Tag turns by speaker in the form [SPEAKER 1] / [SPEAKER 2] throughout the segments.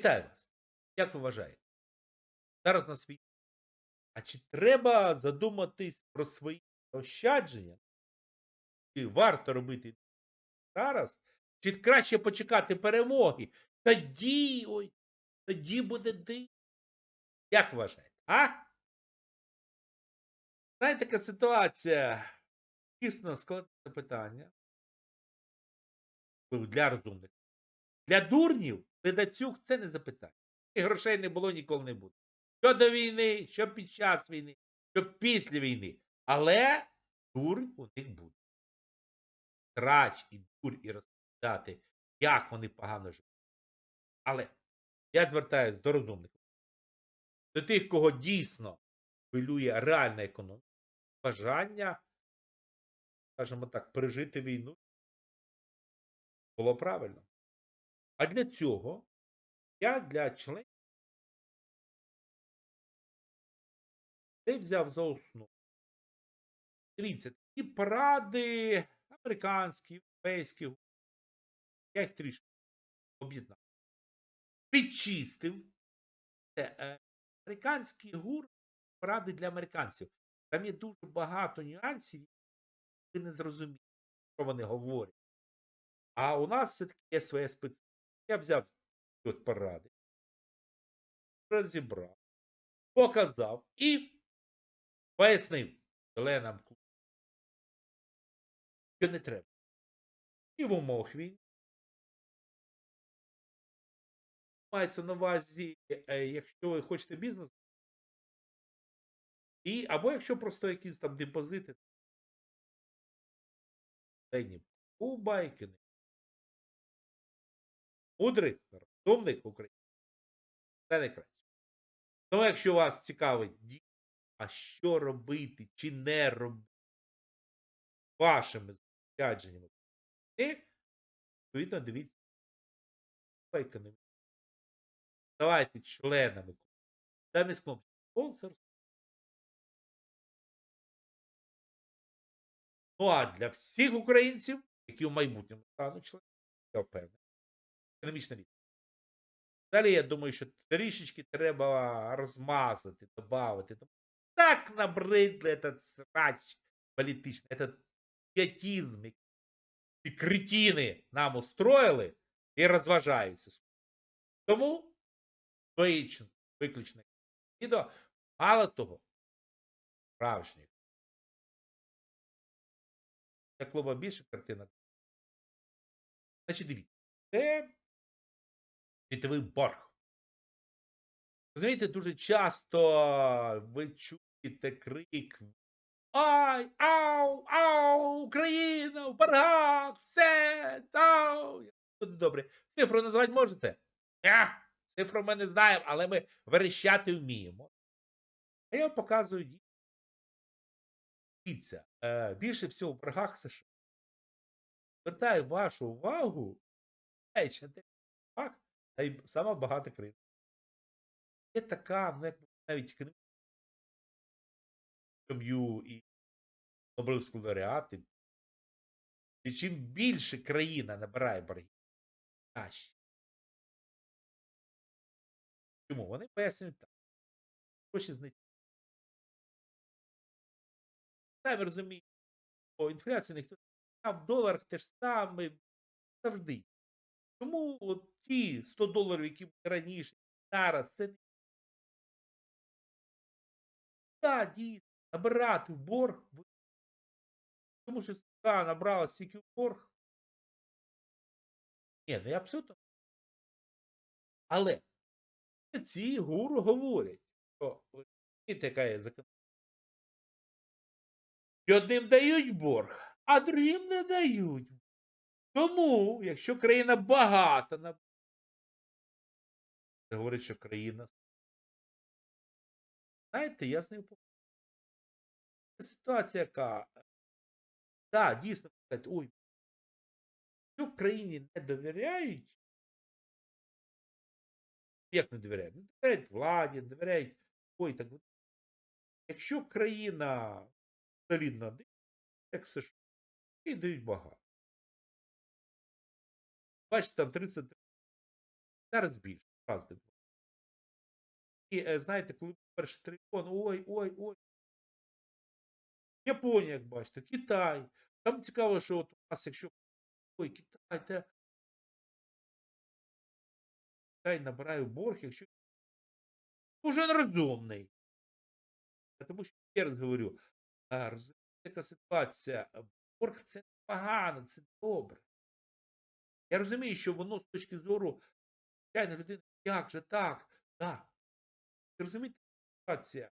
[SPEAKER 1] Вітаю вас. Як ви вважаєте? Зараз на світі. А чи треба задуматись про свої ощадження? Чи варто робити зараз? Чи краще почекати перемоги? Тоді, ой, тоді буде дивно. Як вважаєте? А? Знаєте, така ситуація. Дійсно складне питання. Для розумних. Для дурнів, ледацюг це не запитання. І грошей не було, ніколи не буде. Що до війни, що під час війни, що після війни. Але дурь у них буде. Трач і дурь і розповідати, як вони погано живуть. Але я звертаюся до розумних. До тих, кого дійсно хвилює реальна економіка, бажання, скажімо так, пережити війну було правильно. А для цього я для членів взяв за основу. Дивіться, такі поради американські, європейські, я їх трішки об'єднав. Підчистив. Це, е, Американський гур поради для американців. Там є дуже багато нюансів, які не зрозумієте, що вони говорять. А у нас все-таки є своя специфіка. Я взяв от поради, розібрав, показав і пояснив членам клубу, що не треба. І в умовах війни. Мається на увазі, е, якщо ви хочете бізнес, і, або якщо просто якісь там депозити, Лені Кубайки, мудрих, розумних українців. Це найкраще. Тому, якщо вас цікавить, ді- а що робити чи не робити вашими заощадженнями, відповідно, дивіться економіку. Давайте членами замість спонсор. Ну а для всіх українців, які в майбутньому стануть членами, я впевнений, економічна відповідь. Далі я думаю, що трішечки треба розмазати, додати. Так набридли этот срач політичний, этот п'ятізм, ці кретини нам устроїли і розважаються. Тому виключно, виключно відео, мало того, справжніх. Для клуба більше картина. Значить, дивіться, це світовий борг. Розумієте, дуже часто ви чуєте крик. Ай, ау, ау, Україна, в боргах, все, ау. Буде добре. Цифру назвати можете? Я, цифру ми не знаємо, але ми верещати вміємо. А я показую дійсно. Е, більше всього в боргах США. Звертаю вашу увагу, те, та й сама багата країна. Є така, ну, як навіть економічна і Нобелівські лауреати. І чим більше країна набирає боргів, краще. Чому? Вони пояснюють так. Гроші знайти. Самі розумієте, що інфляцію ніхто не в доларах теж саме завжди. Тому от ті 100 доларів, які були раніше, зараз це не. Так, дійсно, набирати в борг. Тому що США набрала стільки в борг. Ні, ну я абсолютно. Але ці гуру говорять, що яка є закон. І одним дають борг, а другим не дають. Тому, якщо країна багата, на... це говорить, що країна. Знаєте, я з ним погоджуюсь. Ситуація, яка. Так, да, дійсно, ой, якщо країні не довіряють, як не довіряють? Не довіряють владі, не довіряють ой, так. Якщо країна солідна, як США, і дають багато. Бачите, там 33. Зараз більше. дивував. І е, знаєте, коли перший трильйон, ой, ой, ой. Японія, як бачите, Китай. Там цікаво, що от у нас, якщо ой, Китай, те Китай набирає борг, якщо уже розумний. Тому що ще раз говорю, розумієте, яка ситуація, борг це погано, це добре. Я розумію, що воно з точки зору звичайно людини, як же так? Ви розумієте, ситуація.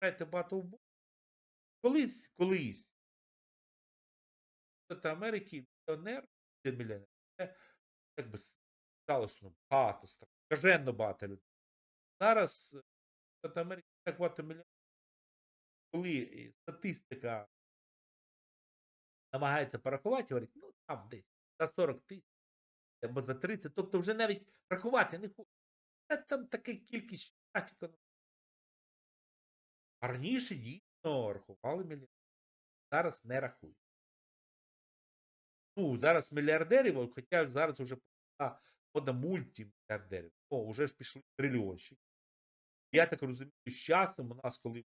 [SPEAKER 1] Знаєте, багато в. Колись, колись. Штати Америки мільйонер, мільйонер, це як би сталося ну, багато, скаженно багато людей. Зараз Штати Америки так багато мільйонерів, коли е, статистика намагається порахувати, говорить, ну там десь за 40 тисяч або за 30, тобто вже навіть рахувати не хочуть. Та там така кількість. А раніше дійсно рахували мільйонери. Зараз не рахують. Ну, зараз мільярдерів, хоча зараз вже мода мультимільярдерів. О, вже ж пішли трильйонщики. Я так розумію, з часом у нас, коли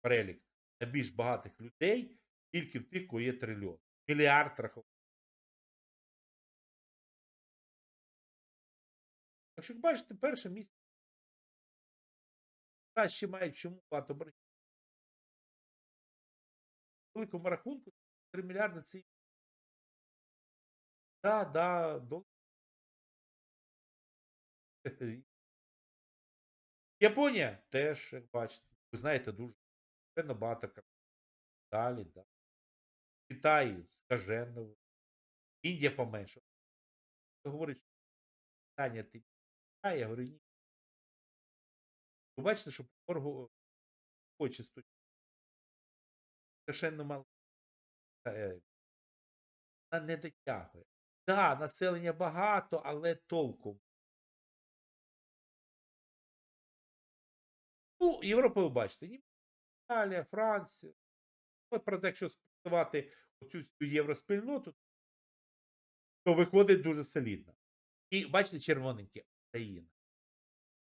[SPEAKER 1] перелік найбільш багатих людей, тільки в тих, кого є трильйон. Мільярд рахувати. Так що, бачите, перше місце. Ще мають чому багато боргів. В великому рахунку 3 мільярди це. Да, да, доларів. Японія теж, як бачите, ви знаєте, дуже багато країн. Далі, да. Китай скажено. Індія поменше. Хто говорить, що питання ти Китай, я говорю, ні. Ви бачите, що боргу хоче страшенно мало. Е, Вона не дотягує. Так, да, населення багато, але толком. Ну, Європа, ви бачите, Італія, Франція. Ну, Проте, якщо спрацювати оцю всю євроспільноту, то виходить дуже солідно. І бачите, червоненьке Україна.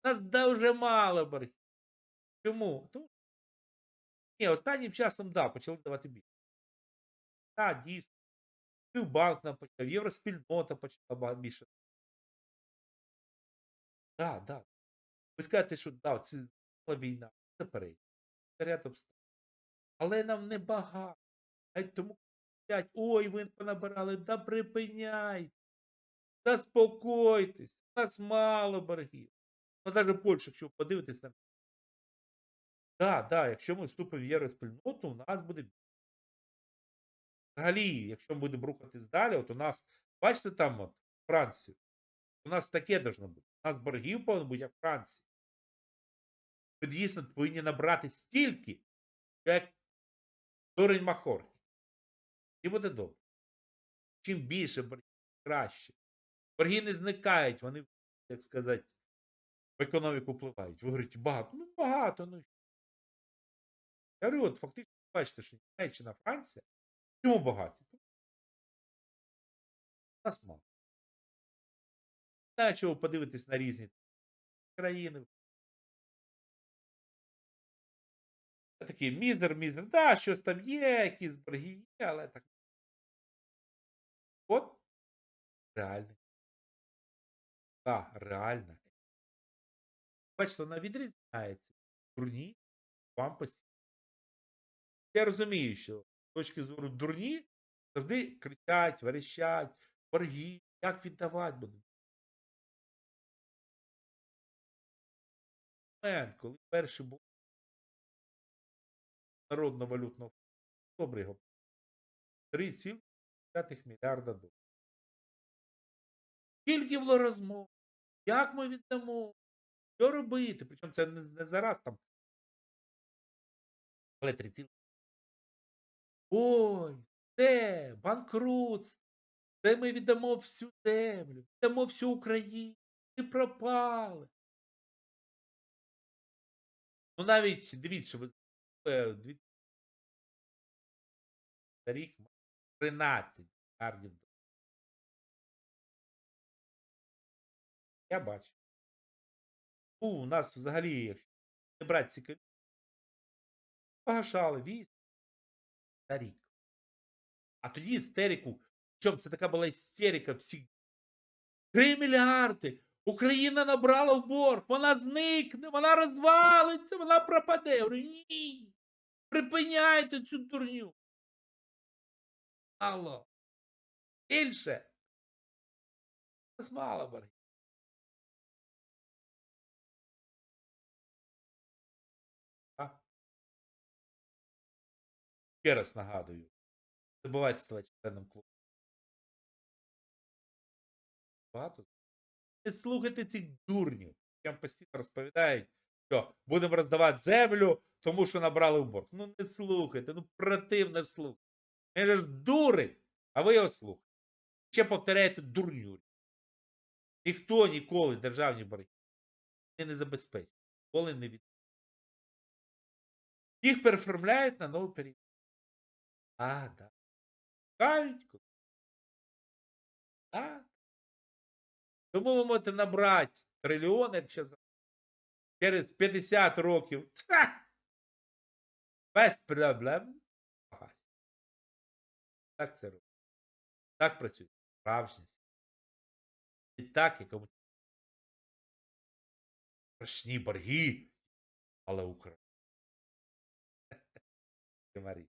[SPEAKER 1] Нас дуже мало боргів. Чому? Тому ні, останнім часом, да, почали давати більше. Так, дійсно. Співбанк нам почав, євроспільнота почала більше. Так, так. Ви скажете, що да, це війна, це перейде. Але нам не багато. Тому ой, ви понабирали, да припиняйте. Заспокойтесь, у нас мало боргів. Ну, навіть Польща, якщо подивитись на. Так, так, якщо ми вступимо в євроспільноту, у нас буде. Взагалі, якщо ми будемо рухатись далі, от у нас, бачите, там от Францію, у нас таке должно бути. У нас боргів повинно бути, як в Франції. Ми дійсно повинні набрати стільки, як дурень Махор. І буде добре. Чим більше боргів, краще. Борги не зникають, вони, як сказати, в економіку впливають. Ви говорите, багато. Ну, багато, ну. Я говорю, от фактично, бачите, що Німеччина, Франція, чому багаті? Нас мало. Знаю, чого подивитись на різні країни. Такий мізер, мізер, да, щось там є, якісь борги є, але так. Реально. Так, реально. Бачите, вона відрізняється. Дурні вам постійно. Я розумію, що з точки зору дурні завжди кричать, верещать, борги, як віддавати будемо. Момент, коли перший був народного валютного фонду, добре його 3,5 мільярда доларів. Скільки було розмов? Як ми віддамо? Що робити? Причому це не, не зараз там. Але 3, Ой, це банкрутство. Це ми віддамо всю землю, віддамо всю Україну. Ми пропали. Ну навіть дивіться, ви е, рік 13 мільярдів Я бачу. Ну, у нас взагалі, якщо не брати ці погашали 8 на рік. А тоді істерику, причому це така була істерика всіх. 3 мільярди! Україна набрала в борг, вона зникне, вона розвалиться, вона пропаде. Я говорю, ні. Припиняйте цю дурню. Алло. Більше. Нас мало. Ще раз нагадую. Забувайте ставати членом клубу. Багато. Не слухайте цих дурнів, які постійно розповідають, що будемо роздавати землю, тому що набрали в борг. Ну не слухайте, ну противно ж слухати. Він же ж дурень, а ви його слухаєте. Ще повторяєте дурню. Ніхто ніколи державні борги не забезпечить. Ніколи не від. Їх переформляють на новий період. А, так. Кають. коли- Так. Тому ви можете набрати трильйон, якщо через 50 років. Ха! Без проблем. Так це робить. Так працює справжність. І так, якому страшні борги, але Україна.